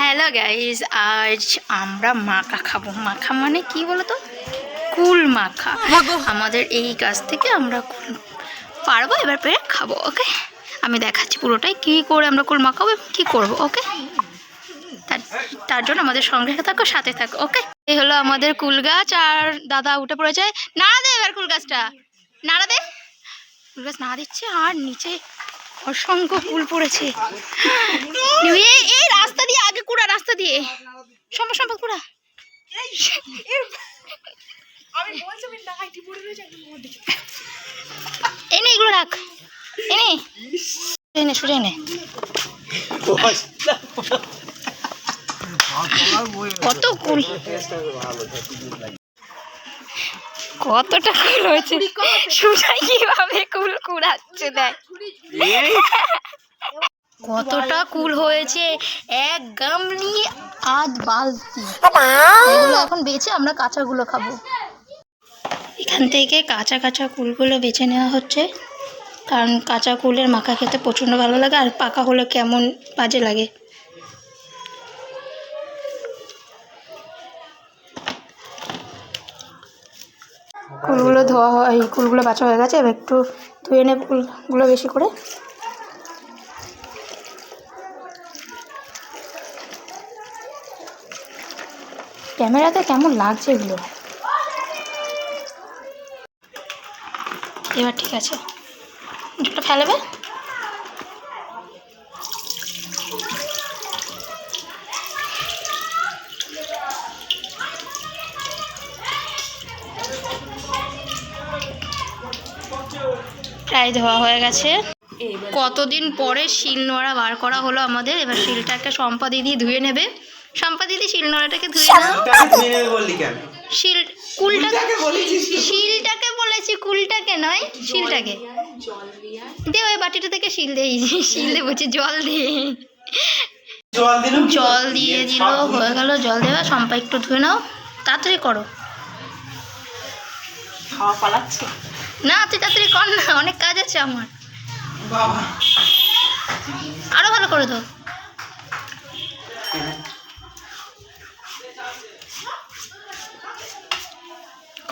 Hello guys আজ আমরা মাখা খাব। মাখা মানে কি বলতো? কুল মাখা। আমাদের এই গাছ থেকে আমরা কুল পারব এবার পেরে খাব ওকে? আমি দেখাচ্ছি পুরোটাই কি করে আমরা কুল মাখাবো এবং কী করব ওকে? তার তার জন্য আমাদের সঙ্গে থাকো সাথে থাকো ওকে? এই হলো আমাদের কুল গাছ আর দাদা উঠে পড়েছে। নাড়া দে এবার কুল গাছটা। নাড়া দে। কুল গাছ না দিচ্ছে আর নিচে অসংখ্য ফুল পড়েছে। এই এই রাস্তা দিয়ে আগে কুড়া রাস্তা দিয়ে। সম্পদ সম্পদ কুড়া। এই নে এগুলো রাখ। এনে এনে সরে এনে কত কুল কতটা কুল হয়েছে সুজাই কীভাবে কুল কুড়াচ্ছে দেখ। কতটা কুল হয়েছে। এক গামলি আধ বালতি। এগুলো এখন বেছে আমরা কাঁচাগুলো খাব। এখান থেকে কাঁচা কাঁচা কুলগুলো বেছে নেওয়া হচ্ছে। কারণ কাঁচা কুলের মাখা খেতে প্রচণ্ড ভালো লাগে আর পাকা হলে কেমন বাজে লাগে। কুলগুলো ধোয়া হয় কুলগুলো বাছা হয়ে গেছে, এবার একটু ধুয়ে নেব কুলগুলো বেশি করে। ক্যামেরাতে কেমন লাগছে এগুলো? এবার ঠিক আছে। জলটা ফেলাবে? প্রায় ধোয়া হয়ে গেছে। কতদিন পরে শিল নোড়া বার করা হলো আমাদের? এবার শিলটাকে সম্পা দিদি ধুয়ে নেবে। সম্পা দিদি শিল নোড়াটাকে ধুয়ে নাও শিল কুলটাকে শিলটাকে বলেছি কুলটাকে নয় শিলটাকে। দে ওই বাটিটা থেকে শিল দে শিল দে বলছি জল দে। জল জল দিয়ে দিল হয়ে গেল জল দেওয়া সম্পা একটু ধুয়ে নাও তাড়াতাড়ি করো। খাওয়া পালাচ্ছে। না তুই তাড়াতাড়ি কর না অনেক কাজ আছে আমার। আরও ভালো করে দাও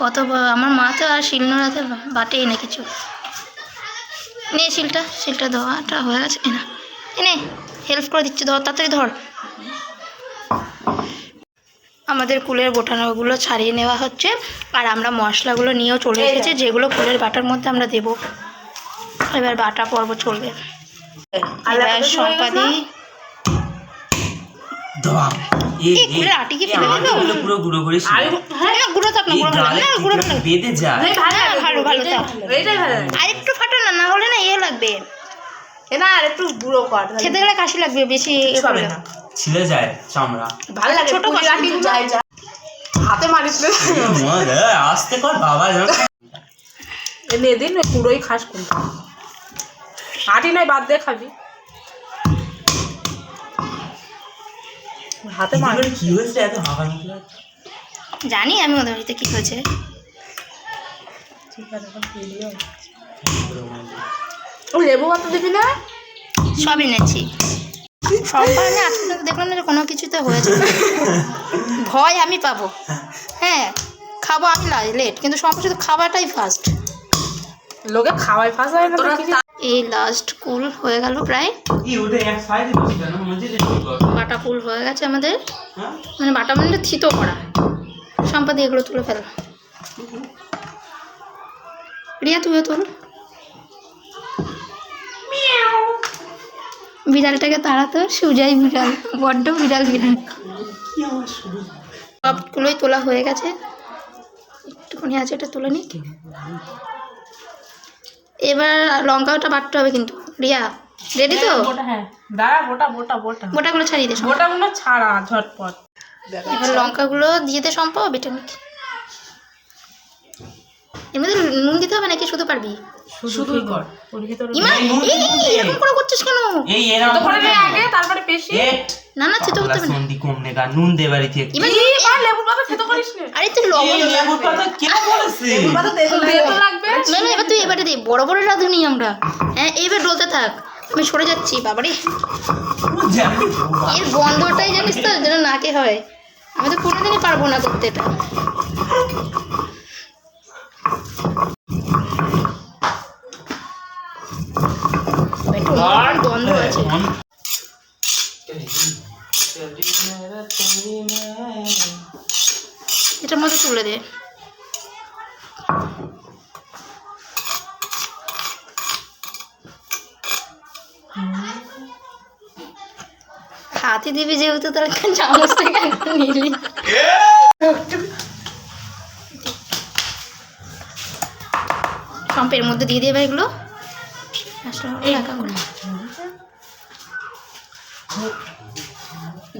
কত আমার মা তো আর শিল নোড়াতে বাটেই না কিছু। নে শিলটা শিলটা ধোয়াটা হয়ে গেছে। না এনে হেল্প করে দিচ্ছি ধর তাড়াতাড়ি ধর। আমাদের কুলের বোটানোগুলো ছাড়িয়ে নেওয়া হচ্ছে। আর আমরা মশলাগুলো নিয়েও চলে এসেছি যেগুলো কুলের বাটার মধ্যে আমরা দেবো। এবার বাটা পর্ব চলবে। এবার সম্পাদি দাম এই কুলের আটি কি ফেলে দেবো পুরো গুঁড়ো করে হ্যাঁ গুঁড়ো গুঁড়ো গুঁড়ো বেঁধে যায় হ্যাঁ ভালো ভালো থাক এইটাই আর একটু ফাটো না না হলে না ইয়ে লাগবে। এ না আর একটু বুড়ো কর। খেতে গেলে কাশি লাগবে বেশি হবে না। ছিঁড়ে যায় চামড়া। ভালো লাগে ছোট কষা যায় যায়। হাতে মারিস না আসতে কর বাবা জানো এনে দিন পুরোই খাস কোনটা। হাঁটি নাই বাদ দিয়ে খাবি। হাতে মার। কি হয়েছে এত হাওয়ার মতো জানি আমি ওদের বাড়িতে কি হয়েছে। ঠিক আছে এখন ভিডিও ও লেবু কত দিবি না? সব এনেছি। সম্পা আমি আজকে দেখলাম না যে কোনো কিছুতে হয়েছে ভয় আমি পাবো। হ্যাঁ খাব আমি লেট কিন্তু সম্পা শুধু খাওয়াটাই ফার্স্ট লোকে খাওয়াই হয় না এই লাস্ট কুল হয়ে গেল প্রায়। বাটা কুল হয়ে গেছে আমাদের। হ্যাঁ? মানে বাটা মানে থিতো করা। সম্পাদি এগুলো তুলে ফেল। রিয়া তুইও তোল। বিড়ালটাকে তাড়াতো সুজাই বিড়াল বড্ড বিড়াল বিড়াল। সবগুলোই তোলা হয়ে গেছে। একটুখানি আছে এটা তুলে নি। এবার লঙ্কাটা বাটতে হবে কিন্তু। রিয়া রেডি তো? গোটা হ্যাঁ। গোটাগুলো ছাড়িয়ে দে সম্পা। ছাড়া ঝটপট। এবার লঙ্কাগুলো দিয়ে দে সম্পা বেটে নিক। মধ্যে নুন দিতে হবে নাকি শুধু পারবি? শুধু কর। ইমা এই, এরকম করে করছিস কেন? এই এরকম করে নে আগে তারপরে পেশি। না না চিতো করতে হবে না। সন্ধি কমনে গা নুন দে বাড়ি থেকে ইমা এই লেবু পাতা খেতে পারিস না। আরে তুই লবণ পাতা কে বলেছে দে তো লাগবে। না না এবার তুই এবারে দে বড় বড় রাঁধুনি আমরা। হ্যাঁ এইবার ডলতে থাক। আমি সরে যাচ্ছি বাবারে। এর গন্ধটাই জানিস তো যেন নাকে হয়। আমি তো কোনোদিনই পারব না করতে এটা। গন্ধ আছে। এটার মধ্যে তুলে দে। হাতে দিবি যেহেতু তোর চামচ থেকে একটু নিলি সম্পের মধ্যে দিয়ে দেবে এগুলো। আসলে একা করে।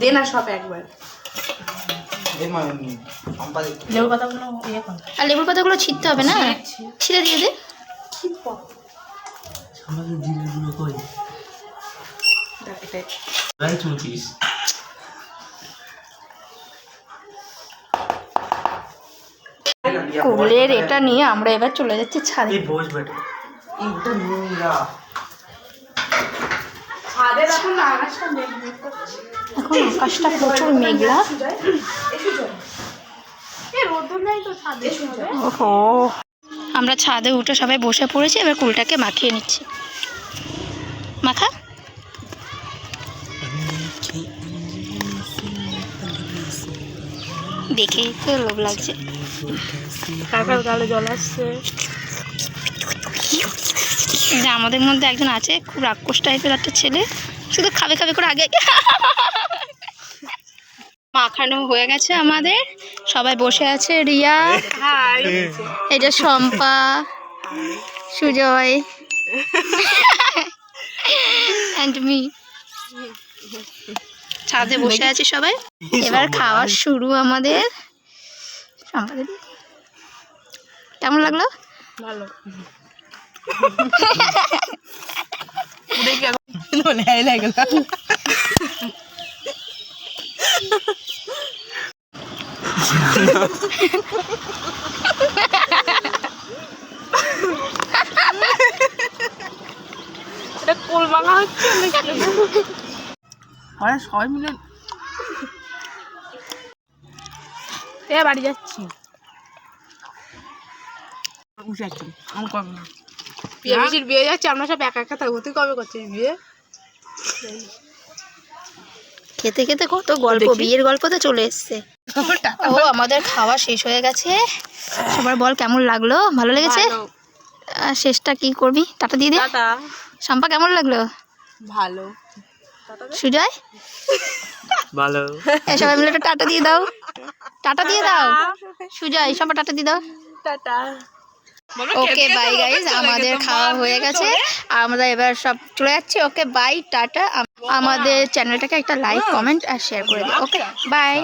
দে না সব একবার। লেবু পাতাগুলো ইয়ে আর লেবুর পাতাগুলো ছিটতে হবে না? ছিঁড়ে দিয়ে দে। আমাদের কই দেখ, কুলের এটা নিয়ে আমরা এবার চলে যাচ্ছি ছাদে। এখন আকাশটা প্রচুর মেঘলা। ওহো। আমরা ছাদে উঠে সবাই বসে পড়েছি এবার কুলটাকে মাখিয়ে নিচ্ছি। মাখা। দেখেই তো লোভ লাগছে। কাকার গালে জল আসছে। আমাদের মধ্যে একজন আছে খুব রাক্ষস টাইপের একটা ছেলে। শুধু খাবে খাবে করে আগে মাখানো হয়ে গেছে আমাদের। সবাই বসে আছে রিয়া এই শম্পা সুজয় অ্যান্ড মি ছাদে বসে আছি সবাই। এবার খাওয়া শুরু আমাদের। কেমন লাগল? ভালো। কোল ভাঙা হচ্ছে নাকি সবাই মিলে এ বাড়ি যাচ্ছি। আমি কবে বিয়ে বিশির বিয়ে যাচ্ছে আমরা সব একা একা থাকব তুই কবে করছিস বিয়ে? খেতে খেতে কত গল্প বিয়ের গল্প তো চলে এসছে। ও আমাদের খাওয়া শেষ হয়ে গেছে। সবার বল কেমন লাগল? ভালো লেগেছে? আর শেষটা কি করবি? টাটা দিয়ে দে। শম্পা কেমন লাগল? ভালো। সুজয়? ভালো। এই সবাই মিলে একটা টাটা দিয়ে দাও। টাটা দিয়ে দাও। সুজয় সবাই টাটা দিয়ে দাও। টাটা। ওকে বাই গাইজ আমাদের খাওয়া হয়ে গেছে। আমরা এবার সব চলে যাচ্ছি। Okay bye tata. আমাদের চ্যানেলটাকে একটা লাইক কমেন্ট আর শেয়ার করে দিই ওকে বাই